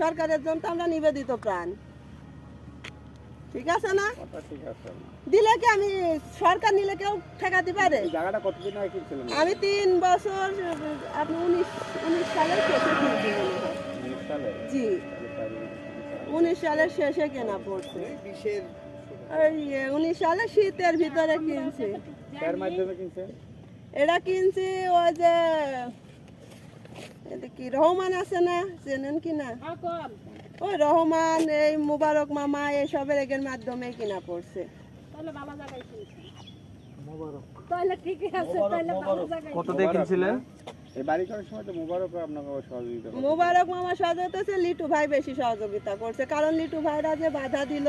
সরকারের জন্য তো আমরা নিবেদিত প্রাণ। ঠিক আছে না। দিলে কি আমি সরকার নিলে কেউ ঠেকাতে পারে? জায়গাটা কতদিন আগে আমি তিন বছর আপনি উনিশ উনিশ সালের শেষে কিনছি জি। উনিশ সালের শেষে কেনা পড়ছে। ওই উনিশ সালে শীতের ভিতরে কিনছি। এটা কিনছি ওই যে কি রহমান আছে না? চেনেন কি না? ওই রহমান এই মুবারক মামা এইসবের এগের মাধ্যমে কিনা পড়ছে। কত দিয়ে কিনছিলেন? এই বাড়ি করার সময় তো মুবারক আপনাকে সহযোগিতা করে। মুবারক মামা সহযোগিতা লিটু ভাই বেশি সহযোগিতা করছে। কারণ লিটু ভাইরা যে বাধা দিল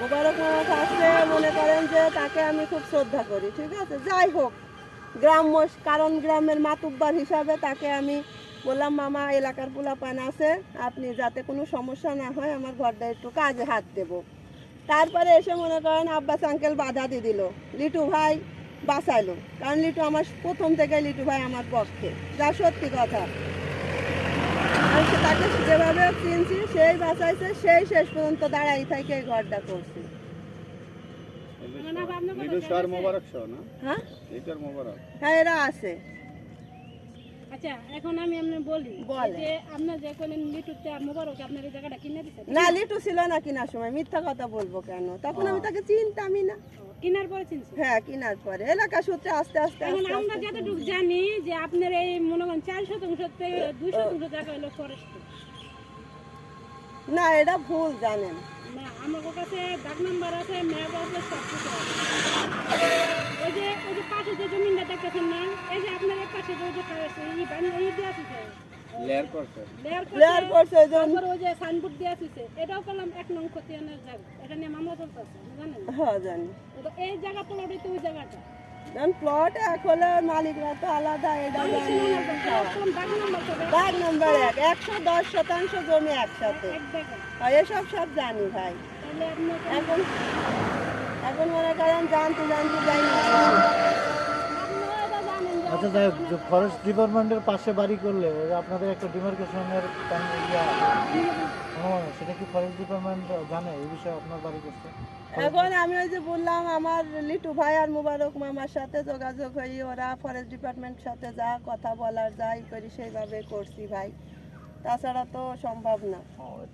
মুবারক মামা মনে করেন যে তাকে আমি খুব শ্রদ্ধা করি ঠিক আছে? যাই হোক গ্রাম্য কারণ গ্রামের মাতুব্বার হিসাবে তাকে আমি বললাম, মামা, এলাকার পোলাপান আছে, আপনি যাতে কোনো সমস্যা না হয়, আমার ঘরটা একটু কাজে হাত দেব। তারপরে এসে মনে করেন আব্বাস আঙ্কেল বাধা দিয়ে দিল। লিটু ভাই বাঁচাইলো, কারণ লিটু আমার প্রথম থেকে লিটু ভাই আমার পক্ষে, যা সত্যি কথা। সে তাকে যেভাবে চিনছি, সেই বাঁচাইছে, সেই শেষ পর্যন্ত দাঁড়াই থেকে এই ঘরটা করছি লিডু শহর মুবারক সহ না হ্যাঁ? হ্যাঁ এরা আছে। আচ্ছা এখন আমি এমনি বলি যে আপনার যে কইলেন লিটুতে মোবারক আপনার এই জায়গাটা কিনে দিছেন না লিটু ছিল না কিনার সময় মিথ্যা কথা বলব কেন? তখন আমি তাকে চিনতামই না। কিনার পরে চিনছি? হ্যাঁ কিনার পরে। এলাকা সূত্রে আস্তে আস্তে এখন আমরা যতটুকু জানি যে আপনার এই মনে করেন চার শতাংশ থেকে দুই শতাংশ জায়গা হলো ফরেস্ট। না এটা ভুল জানেন। না আমার কাছে ডাক নাম্বার আছে ম্যাপ আছে সব কিছু ওই যে ওই যে পাশে যে দেখতেছেন না এই যে আপনার এক পাশে ওই যে ই বানি এই দিয়ে আছে লেয়ার করছে। লেয়ার করছে ওই তারপর ওই যে সাইনবোর্ড দিয়ে আছে এটাও করলাম এক নং খতিয়ানের জায়গা মামলা চলতেছে জানেন? হ্যাঁ জানি। তো এই জায়গা প্লট হইতে ওই জায়গাটা। কারণ প্লট এক হলে মালিকরা তো আলাদা এটা দাগ নম্বর এক একশো দশ শতাংশ জমি একসাথে। এসব সব জানি ভাই। এখন এখন মনে করেন জানতে জানতে যাই আচ্ছা যাই হোক ফরেস্ট ডিপার্টমেন্টের পাশে বাড়ি করলে ওই আপনাদের একটা ডিমার্কেশনের সেটা কি ফরেস্ট ডিপার্টমেন্ট জানে? এই বিষয়ে আপনার বাড়ি করছে। এখন আমি ওই যে বললাম আমার লিটু ভাই আর মুবারক মামার সাথে যোগাযোগ হই ওরা ফরেস্ট ডিপার্টমেন্ট সাথে যা কথা বলার যাই করি সেইভাবে করছি ভাই। তাছাড়া তো সম্ভব না।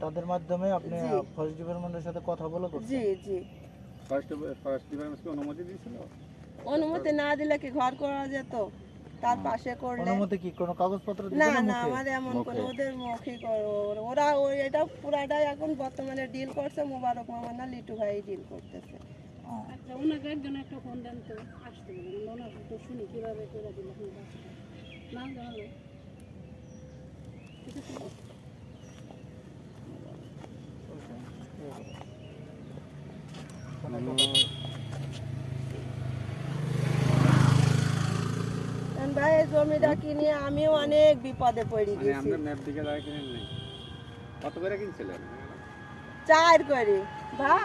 তাদের মাধ্যমে আপনি ফরেস্ট ডিপার্টমেন্টের সাথে কথা বলে করছেন। জি জি। ফরেস্ট ফরেস্ট ডিপার্টমেন্টকে অনুমতি দিয়েছিল? অনুমতি না দিলে কি ঘর করা যেত? তার পাশে করলে অনুমতি কি কোনো কাগজপত্র না দিবে না আমার এমন করে ওদের মুখে ওরা ওই এটা পুরাটাই এখন বর্তমানে ডিল করছে মোবারক মামা না লিটু ভাই ডিল করতেছে। আচ্ছা ওনাকে একজন একটা ফোন দেন তো আসতে বলেন ওনাকে তো শুনি কীভাবে করে দিল না ঠিক আছে কারণ ভাই এই জমিটা কিনে আমিও অনেক বিপদে পড়ে মানে গেছি। আমরা ম্যাপ দিকে জায়গা কিনেন নাই কত করে কিনছিলেন? চার করে। ভাই